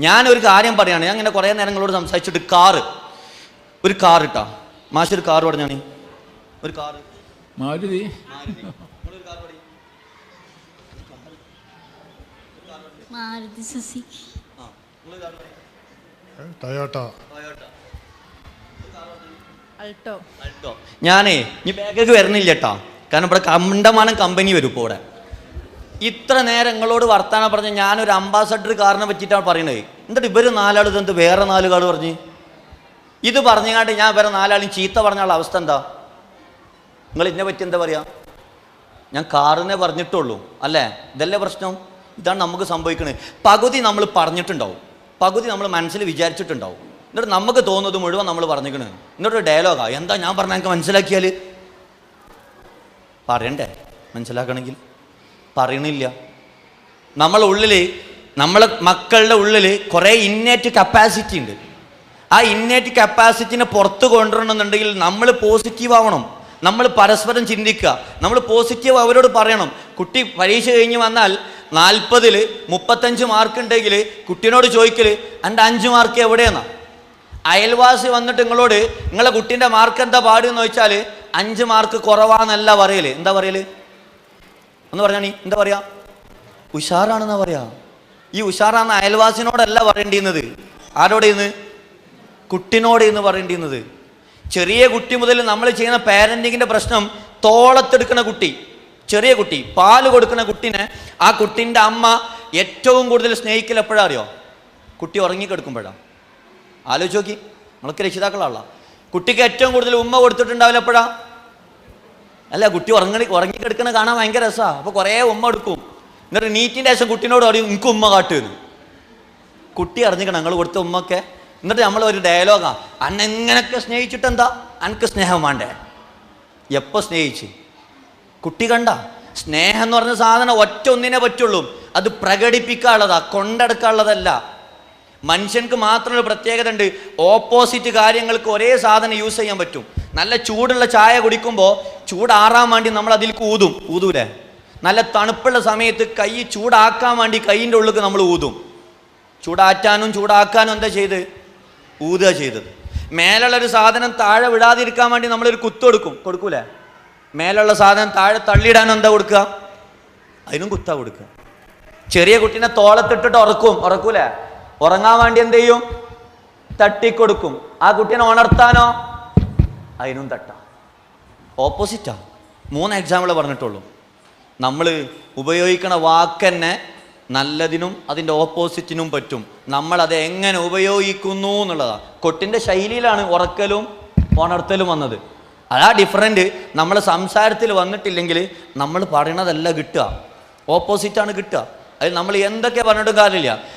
ഞാനൊരു കാര്യം പറയാണ്. ഞാൻ ഇങ്ങനെ കുറേ നേരങ്ങളോട് സംസാരിച്ചിട്ട് കാറ്. ഒരു കാർ ഇട്ടാ. മാഷ് ഒരു കാർ പറഞ്ഞാണ് ഒരു car. Maruti. Maruti. Suzuki Toyota. Alto. Alto. ഞാനേ ഇനി ബാഗേക്ക് വരുന്നില്ല കേട്ടോ കാരണം ഇവിടെ കണ്ടമാനം കമ്പനി വരും ഇപ്പോൾ ഇവിടെ. ഇത്ര നേരം നിങ്ങളോട് വർത്താനം പറഞ്ഞ ഞാനൊരു അംബാസഡർ കാറിനെ വെച്ചിട്ടാണ് പറയുന്നത് എന്നിട്ട് ഇവർ നാലാൾ ഇതെന്ത് വേറെ നാല് കാട് പറഞ്ഞ്? ഇത് പറഞ്ഞുകൊണ്ട് ഞാൻ വേറെ നാലാളും ചീത്ത പറഞ്ഞുള്ള അവസ്ഥ എന്താ? നിങ്ങൾ ഇതിനെ പറ്റി എന്താ പറയുക ഞാൻ കാറിനെ പറഞ്ഞിട്ടുള്ളൂ അല്ലേ? ഇതല്ലേ പ്രശ്നം? ഇതാണ് നമുക്ക് സംഭവിക്കുന്നത് പകുതി നമ്മൾ പറഞ്ഞിട്ടുണ്ടാവും. പകുതി നമ്മൾ മനസ്സിൽ വിചാരിച്ചിട്ടുണ്ടാവും. എന്നിട്ട് നമുക്ക് തോന്നുന്നത് മുഴുവൻ നമ്മൾ പറഞ്ഞിക്കണ് എന്നിട്ട് ഡയലോഗാ എന്താ ഞാൻ പറഞ്ഞ എനിക്ക് മനസ്സിലാക്കിയാൽ പറയണ്ടേ? മനസ്സിലാക്കണമെങ്കിൽ? പറയണില്ല. നമ്മളെ ഉള്ളിൽ നമ്മളെ മക്കളുടെ ഉള്ളിൽ കുറേ ഇന്നേറ്റ് കപ്പാസിറ്റി ഉണ്ട്. ആ ഇന്നേറ്റ് കപ്പാസിറ്റിനെ പുറത്ത് കൊണ്ടുവരണമെന്നുണ്ടെങ്കിൽ നമ്മൾ പോസിറ്റീവ് ആവണം. നമ്മൾ പരസ്പരം ചിന്തിക്കുക. നമ്മൾ പോസിറ്റീവ് അവരോട് പറയണം. കുട്ടി പരീക്ഷ കഴിഞ്ഞ് വന്നാൽ നാൽപ്പതിൽ മുപ്പത്തഞ്ച് മാർക്ക് ഉണ്ടെങ്കിൽ കുട്ടീനോട് ചോദിക്കൽ എന്റെ അഞ്ച് മാർക്ക് എവിടെയെന്നാണ് അയൽവാസി വന്നിട്ട് നിങ്ങളോട് നിങ്ങളെ കുട്ടീന്റെ മാർക്ക് എന്താ പാടുന്ന് ചോദിച്ചാൽ അഞ്ച് മാർക്ക് കുറവാന്നല്ല പറയൽ എന്താ പറയൽ? ഒന്ന് പറഞ്ഞാ നീ എന്താ പറയാ? ഉഷാറാണെന്നാ പറയാ. ഈ ഉഷാറാന്ന് അയൽവാസിനോടല്ല പറയേണ്ടിയിരുന്നത്. ആരോട് ഇന്ന് കുട്ടിനോട് ഇന്ന് പറയേണ്ടിയിരുന്നത്. ചെറിയ കുട്ടി മുതൽ നമ്മൾ ചെയ്യുന്ന പാരന്റിങ്ങിന്റെ പ്രശ്നം തോളത്തെടുക്കുന്ന കുട്ടി ചെറിയ കുട്ടി പാൽ കൊടുക്കുന്ന കുട്ടിനെ ആ കുട്ടിന്റെ അമ്മ ഏറ്റവും കൂടുതൽ സ്നേഹിക്കൽ എപ്പോഴാ അറിയോ? കുട്ടി ഉറങ്ങിക്കെടുക്കുമ്പോഴാണ് ആലോചിച്ച് നോക്കി. നമ്മളൊക്കെ രക്ഷിതാക്കളാണല്ലോ. കുട്ടിക്ക് ഏറ്റവും കൂടുതൽ ഉമ്മ കൊടുത്തിട്ടുണ്ടാവില്ല എപ്പോഴാ? അല്ല കുട്ടി ഉറങ്ങി ഉറങ്ങിക്കെടുക്കണ കാണാൻ ഭയങ്കര രസമാണ് അപ്പോൾ കുറേ ഉമ്മ എടുക്കും. എന്നിട്ട് നീറ്റിന്റെ ശേഷം കുട്ടീനോട് പറയും എനിക്ക് ഉമ്മ കാട്ടുമെന്ന് കുട്ടി അറിഞ്ഞിക്കണം ഞങ്ങൾ കൊടുത്ത ഉമ്മൊക്കെ. എന്നിട്ട് നമ്മൾ ഒരു ഡയലോഗാ അന്നെ എങ്ങനെയൊക്കെ സ്നേഹിച്ചിട്ട് എന്താ അനക്ക് സ്നേഹം വേണ്ടേ? എപ്പോൾ സ്നേഹിച്ച്? കുട്ടി കണ്ട? സ്നേഹം എന്ന് പറഞ്ഞ സാധനം ഒറ്റ ഒന്നിനെ പറ്റുള്ളൂ. അത് പ്രകടിപ്പിക്കാനുള്ളതാ കൊണ്ടെടുക്കാനുള്ളതല്ല. മനുഷ്യൻക്ക് മാത്രമൊരു പ്രത്യേകത ഉണ്ട് ഓപ്പോസിറ്റ് കാര്യങ്ങൾക്ക് ഒരേ സാധനം യൂസ് ചെയ്യാൻ പറ്റും. നല്ല ചൂടുള്ള ചായ കുടിക്കുമ്പോൾ ചൂടാറാൻ വേണ്ടി നമ്മൾ അതിൽ ഊതും. ഊതൂലേ? നല്ല തണുപ്പുള്ള സമയത്ത് കൈ ചൂടാക്കാൻ വേണ്ടി കൈയിന്റെ ഉള്ളിൽ നമ്മൾ ഊതും. ചൂടാറ്റാനും ചൂടാക്കാനും എന്താ ചെയ്ത്? ഊതുക ചെയ്തത്. മേലുള്ള ഒരു സാധനം താഴെ വിടാതിരിക്കാൻ വേണ്ടി നമ്മളൊരു കുത്ത് കൊടുക്കും. കൊടുക്കൂലേ? മേലുള്ള സാധനം താഴെ തള്ളിയിടാനും എന്താ കൊടുക്കുക? അതിനും കുത്താ കൊടുക്കുക. ചെറിയ കുട്ടീനെ തോളത്തിട്ടിട്ട് ഉറക്കും. ഉറക്കൂലേ? ഉറങ്ങാൻ വേണ്ടി എന്ത് ചെയ്യും? തട്ടിക്കൊടുക്കും. ആ കുട്ടീനെ ഉണർത്താനോ? അതിനും തട്ടാം. ഓപ്പോസിറ്റാ മൂന്ന് എക്സാമ്പിൾ പറഞ്ഞിട്ടുള്ളൂ. നമ്മൾ ഉപയോഗിക്കണ വാക്കന്നെ നല്ലതിനും അതിന്റെ ഓപ്പോസിറ്റിനും പറ്റും. നമ്മൾ അത് എങ്ങനെ ഉപയോഗിക്കുന്നു എന്നുള്ളതാണ് കൊട്ടിന്റെ ശൈലിയിലാണ് ഉറക്കലും ഉണർത്തലും വന്നത്. അതാ ഡിഫറന്റ് നമ്മൾ സംസാരത്തിൽ വന്നിട്ടില്ലെങ്കിൽ നമ്മൾ പറയണതല്ല കിട്ടുക. ഓപ്പോസിറ്റാണ് കിട്ടുക. അതിൽ നമ്മൾ എന്തൊക്കെ പറഞ്ഞിട്ടും കാര്യമില്ല.